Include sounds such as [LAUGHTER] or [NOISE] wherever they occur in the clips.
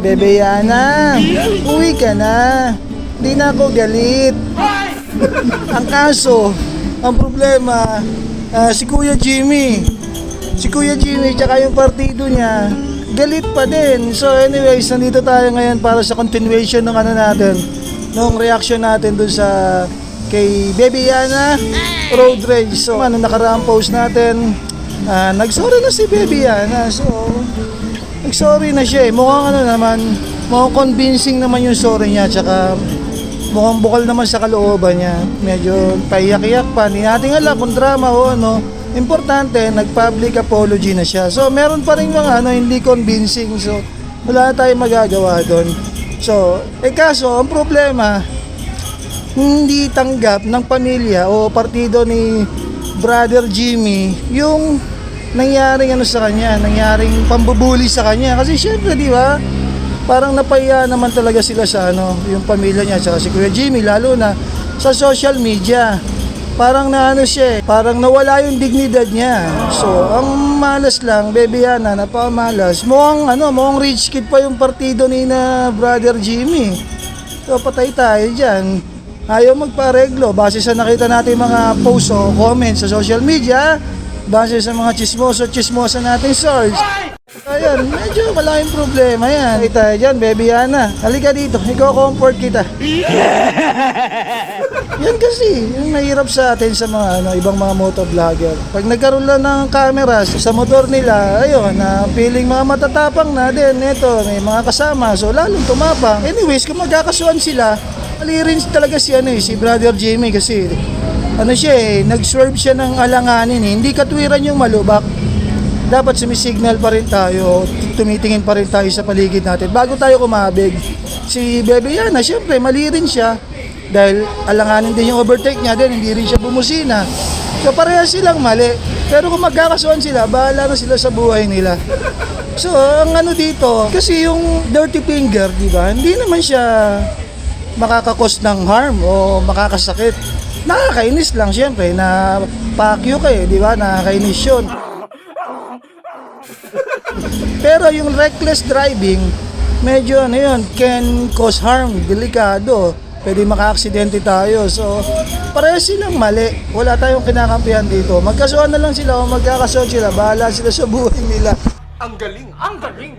Bebe Yana, uwi ka na. Di na ako galit. ang kaso, ang problema, ah, si Kuya Jimmy. Si Kuya Jimmy tsaka yung partido niya, galit pa din. So anyways, nandito tayo ngayon para sa continuation ng ano natin, nung reaction natin dun sa kay Baby Yana Road Rage. So ano nakaraang post natin, ah, nagsorry na si Baby Yana. So nagsorry na siya eh. Mukhang ano naman, mukhang convincing naman yung sorry niya. Tsaka mukhang bukal naman sa kalooban niya. Medyo paiyak-iyak pa. Hindi natin alam kung drama o ano. Importante, nag-public apology na siya. So, meron pa rin mga ano, hindi convincing. So, wala tayong magagawa doon. So, eh kaso, ang problema, hindi tanggap ng pamilya o partido ni Brother Jimmy yung nangyaring ano sa kanya, nangyaring pambubuli sa kanya. Kasi syempre, di ba, parang napaya naman talaga sila sa ano, yung pamilya niya, tsaka si Kuya Jimmy, lalo na sa social media. Parang na ano siya, eh, parang nawala yung dignidad niya. So, ang malas lang, Baby Yana, napakamalas. Mukhang ano, mukhang rich kid pa yung partido ni na Brother Jimmy. So, patay tayo dyan. Ayaw magpareglo. Base sa nakita natin mga post o comments sa social media, base sa mga chismoso, chismosa nating source. Ayan, medyo malaking problema yan. Patay tayo dyan, baby Ana. Halika dito, iko-comfort kita. [LAUGHS] Yan kasi, yung mahirap sa atin sa mga ano, ibang mga motovlogger. Pag nagkaroon lang ng camera sa motor nila, ayun, na feeling mga matatapang na din, eto, may mga kasama, so lalong tumapang. Anyways, kung magkakasuhan sila, mali rin talaga si, ano, eh, si Brother Jimmy kasi, ano siya eh, nag-swerve siya ng alanganin eh. Hindi katwiran yung malubak. Dapat sumisignal pa rin tayo, tumitingin pa rin tayo sa paligid natin bago tayo kumabig. Si Bebe Yana, syempre, mali rin siya dahil alanganin din yung overtake niya din, hindi rin siya bumusina. So parehas silang mali. Pero kung magkakasuhan sila, bahala na sila sa buhay nila. So ang ano dito, kasi yung dirty finger, di ba? Hindi naman siya makakakos ng harm o makakasakit. Nakakainis lang syempre na pakyo kayo, di ba? Nakakainis yun. [LAUGHS] Pero yung reckless driving, medyo ano yun, can cause harm, delikado. Pwede maka-aksidente tayo. So, parehas silang mali. Wala tayong kinakampihan dito. Magkasuhan na lang sila o magkakasuhan sila. Bahala sila sa buhay nila. Ang galing! Ang galing!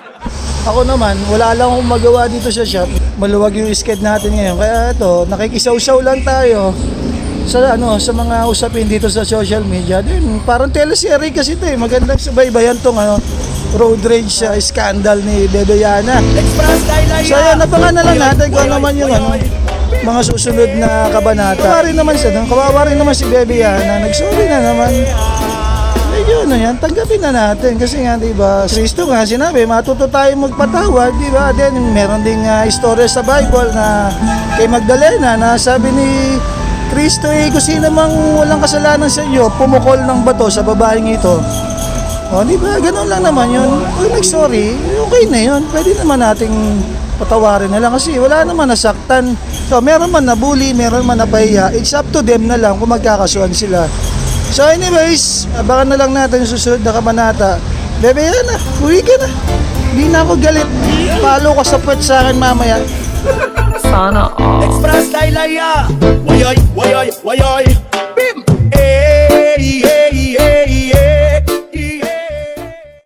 [LAUGHS] Ako naman, wala lang akong magawa dito sa shop. Maluwag yung sked natin ngayon. Kaya ito, nakikisaw-saw lang tayo sa ano sa mga usapin dito sa social media. Din parang teleserye kasi ito eh. Magandang subaybayan tong ano road rage uh, scandal ni Bebe Yana. So yan, nabangan na lang natin kung ano naman yung ano, mga susunod na kabanata. Kawawa rin naman siya, kawawa rin naman si Bebe Yana. Nagsorry na naman. Medyo ano yan, tanggapin na natin. Kasi nga, di ba, Kristo nga sinabi, matuto tayo magpatawad, di ba? Then, meron ding uh, istorya sa Bible na kay Magdalena na sabi ni Kristo, eh, kung sino mang walang kasalanan sa iyo, pumukol ng bato sa babaeng ito. O, di ba? Ganun lang naman yun. Kung nag-sorry, okay na yun. Pwede naman nating patawarin na lang kasi wala naman nasaktan. So, meron man nabully, meron man napahiya. It's up to them na lang kung magkakasuhan sila. So anyways, abangan na lang natin yung susunod na kabanata. Bebe yan na, uwi ka na. Hindi na ako galit. Palo ka sa puwet sa akin mamaya. Sana all. Express Laylaya! Wayay! Wayay! Wayay!